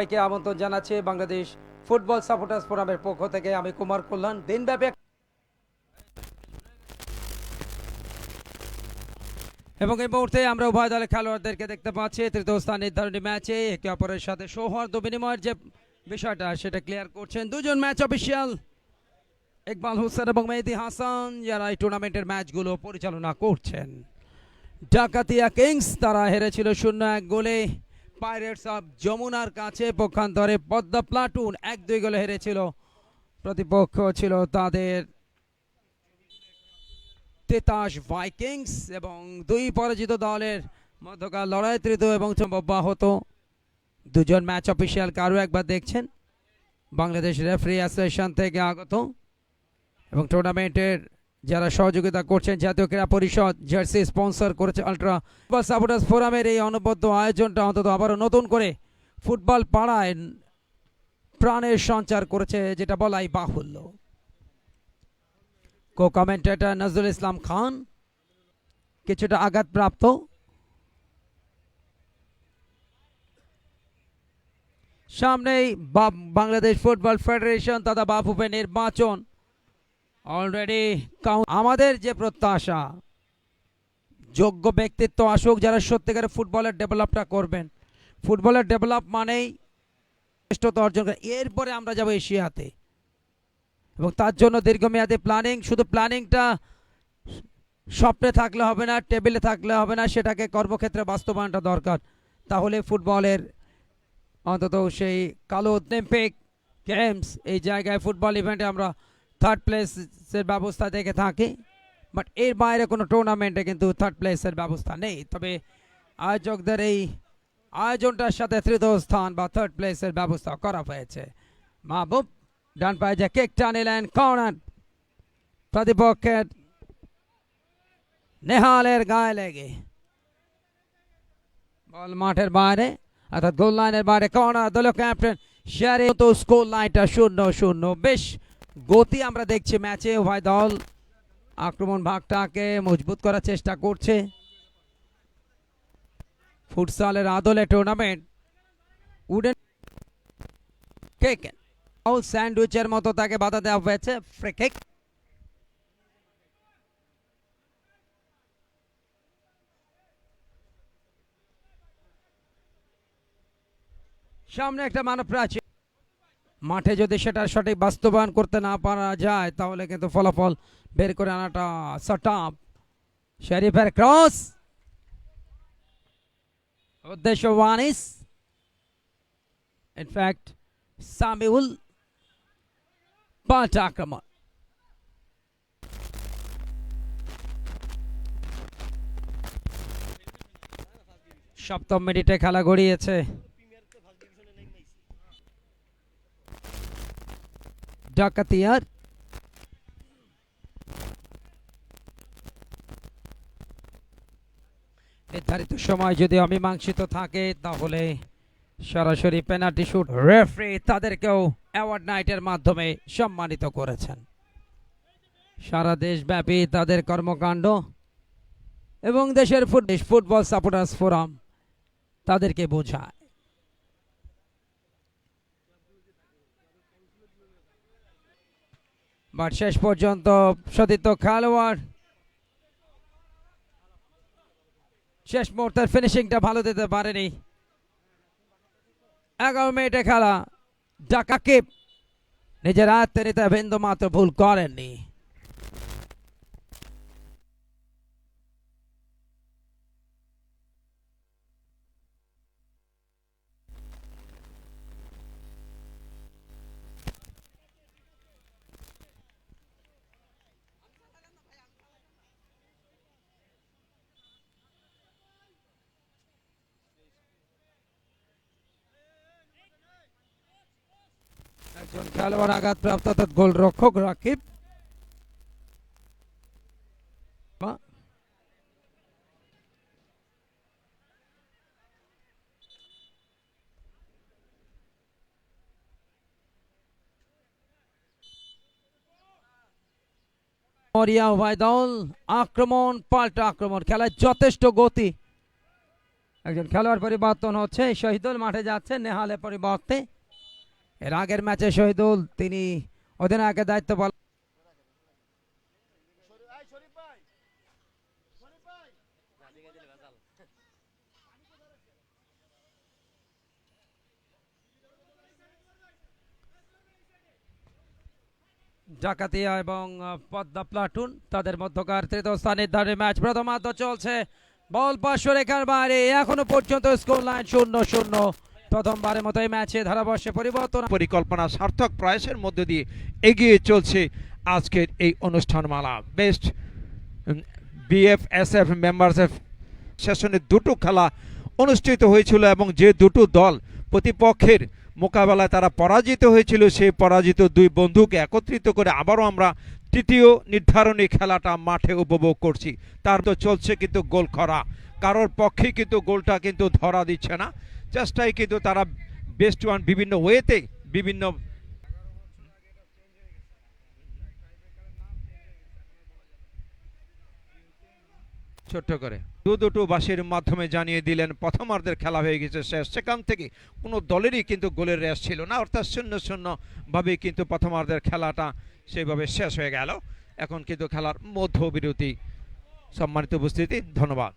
সবাইকে আমন্ত্রণ জানাচ্ছি বাংলাদেশ ফুটবল সাপোর্টার্স ফোরামের পক্ষ থেকে। আমি কুমার কল্যাণ। দিনব্যাপী এবং এই মুহূর্তে আমরা উভয় দলের খেলোয়াড়দেরকে দেখতে পাচ্ছি। তৃতীয় স্থান নির্ধারণী ম্যাচে একে অপরের সাথে সৌহার্দ্য বিনিময়ের যে বিষয়টা, সেটা ক্লিয়ার করছেন দুজন ম্যাচ অফিসিয়াল। ইকবাল হোসেন এবং মেহেদি হাসান, যারা এই টুর্নামেন্টের ম্যাচগুলো পরিচালনা করছেন। ডাকাতিয়া কিংস, তারা হেরেছিল শূন্য এক গোলে। পাইরেটস অফ যমুনার কাছে পক্ষান্তরে পদ্মা প্লাটুন এক দুই গোলে হেরেছিল। প্রতিপক্ষ ছিল তাদের তেতাস ভাইকিংস এবং দুই পরাজিত দলের মধ্যকার লড়াই তৃতীয় এবং অব্যাহত দুজন ম্যাচ অফিসিয়াল কারও একবার দেখছেন? বাংলাদেশ রেফারি অ্যাসোসিয়েশন থেকে আগত। এবং টুর্নামেন্টের যারা সহযোগিতা করছেন জাতীয় ক্রীড়া পরিষদ, জার্সি স্পন্সর করেছে আলট্রা ফুটবল সাপোর্টার্স ফোরামের এই অনবদ্য আয়োজনটা অন্তত আবারও নতুন করে ফুটবল পাড়ায় প্রাণের সঞ্চার করেছে, যেটা বলাই বাহুল্য। কো কমেন্টেটর নজরুল ইসলাম খান কিছুটা আঘাতপ্রাপ্ত। সামনেই বাংলাদেশ ফুটবল ফেডারেশন তথা বাফুফে নির্বাচন। অলরেডি আমাদের যে প্রত্যাশা, যোগ্য ব্যক্তিত্ব আসুক যারা সত্যিকারের ফুটবলের ডেভেলপটা করবেন। ফুটবলের ডেভেলপ মানেই শ্রেষ্ঠতা অর্জন করে। এরপরে আমরা যাব এশিয়াতে। এবং তার জন্য দীর্ঘমেয়াদী প্ল্যানিং শুধু প্ল্যানিংটা স্বপ্নে থাকলে হবে না টেবিলে থাকলে হবে না, সেটাকে কর্মক্ষেত্রে বাস্তবায়নটা দরকার। তাহলে ফুটবলের অন্তত সেই কালো অলিম্পিক গেমস এই জায়গায় ফুটবল ইভেন্টে আমরা থার্ড প্লেসের ব্যবস্থা দেখে থাকি। বাট এর বাইরে কোনো টুর্নামেন্টে কিন্তু থার্ড প্লেসের ব্যবস্থা নেই। তবে আয়োজকদের এই আয়োজনটার সাথে তৃতীয় স্থান বা থার্ড প্লেসের ব্যবস্থা করা হয়েছে। মাহবুব, ডান পায়ে যে কেকটা নিলেন কর্নার প্রতিপক্ষের নেহালের গায়ে লেগে। বল মাঠের বাইরে, অর্থাৎ গোল লাইনের বাইরে কর্নার দলীয় ক্যাপ্টেন শেয়ারে তো স্কোর লাইনটা শূন্য শূন্য। বেশ গতি আমরা দেখছি ম্যাচে, উভয় দল আক্রমণ ভাগটাকে মজবুত করার চেষ্টা করছে। ফুটসালের আদলে টুর্নামেন্ট উডেন কেকেন ও স্যান্ডউইচের মতো তাকে বাধা দেওয়া হয়েছে ফ্রি কিক সামনে একটা মানব প্রাচীর মাঠে যদি সেটার সঠিক বাস্তবায়ন করতে না পারা যায়, তাহলে কিন্তু ফলাফল বের করে আনাটা সটাপ। শরীফের ক্রস। উদ্দেশ্য ওয়ানিস ইনফ্যাক্ট সামিউল পাল্টা আক্রমণ। সপ্তম মিনিটে খেলা গড়িয়েছে। ডাকাতিয়ার নির্ধারিত সময় যদি অমীমাংসিত থাকে, তাহলে সরাসরি পেনাল্টি শুট রেফারি তাদেরকেও অ্যাওয়ার্ড নাইটের মাধ্যমে সম্মানিত করেছেন। সারা দেশব্যাপী তাদের কর্মকাণ্ড এবং দেশের ফুট- ফুটবল সাপোর্টার্স ফোরাম তাদেরকে বোঝায়। বাট শেষ পর্যন্ত সতীর্থ খেলোয়াড়। শেষ মুহূর্তের ফিনিশিংটা ভালো দিতে পারেনি। এগারো মিনিটে খেলা। ডাকাকে নিজের আয়ত্তে নিতে বিন্দু মাত্র ভুল করেননি। একজন খেলোয়াড় আঘাতপ্রাপ্ত, অর্থাৎ গোলরক্ষক রাকিব। মরিয়া উভয় আক্রমণ, পাল্টা আক্রমণ, খেলায় যথেষ্ট গতি। একজন খেলোয়াড় পরিবর্তন হচ্ছে, শহীদুল মাঠে যাচ্ছে নেহালে পরিবর্তে। এর আগের ম্যাচে শহীদুল, তিনি অধিনায়কের দায়িত্ব পালন জাকাতিয়া এবং পদ্মা প্লাটুন, তাদের মধ্যকার তৃতীয় স্থান নির্ধারণী ম্যাচ প্রথমার্ধ চলছে। বল পাঁচশো রেখার বাইরে, এখনও পর্যন্ত স্কোর লাইন শূন্য শূন্য। প্রথমবারের মতো এই ম্যাচে ধারাবর্ষে পরিবর্তন। পরিকল্পনা সার্থক প্রয়াসের মধ্য দিয়ে এগিয়ে চলছে আজকের এই অনুষ্ঠানমালা। বেস্ট বিএফএসএফ মেম্বারসএফ সেশনে দুটো খেলা অনুষ্ঠিত হয়েছিল এবং যে দুটো দল প্রতিপক্ষের মোকাবেলায় তারা পরাজিত হয়েছিল, সেই পরাজিত দুই বন্ধুকে একত্রিত করে আবারও আমরা তৃতীয় নির্ধারণী খেলাটা মাঠে উপভোগ করছি। তার তো চলছে কিন্তু গোল খরা কারোর পক্ষে কিন্তু গোলটা কিন্তু ধরা দিচ্ছে না। চেষ্টায় কিন্তু তারা বেস্ট ওয়ান বিভিন্ন ওয়েতে বিভিন্ন ছোট্ট করে। দু দুটো বাসের মাধ্যমে জানিয়ে দিলেন, প্রথমার্ধের খেলা হয়ে গেছে শেষ। সেখান থেকে কোনো দলেরই কিন্তু গোলের রেস ছিল না, অর্থাৎ শূন্য শূন্য ভাবে কিন্তু প্রথমার্ধের খেলাটা সেইভাবে শেষ হয়ে গেল। এখন কিন্তু খেলার মধ্য বিরতি সম্মানিত উপস্থিতি, ধন্যবাদ।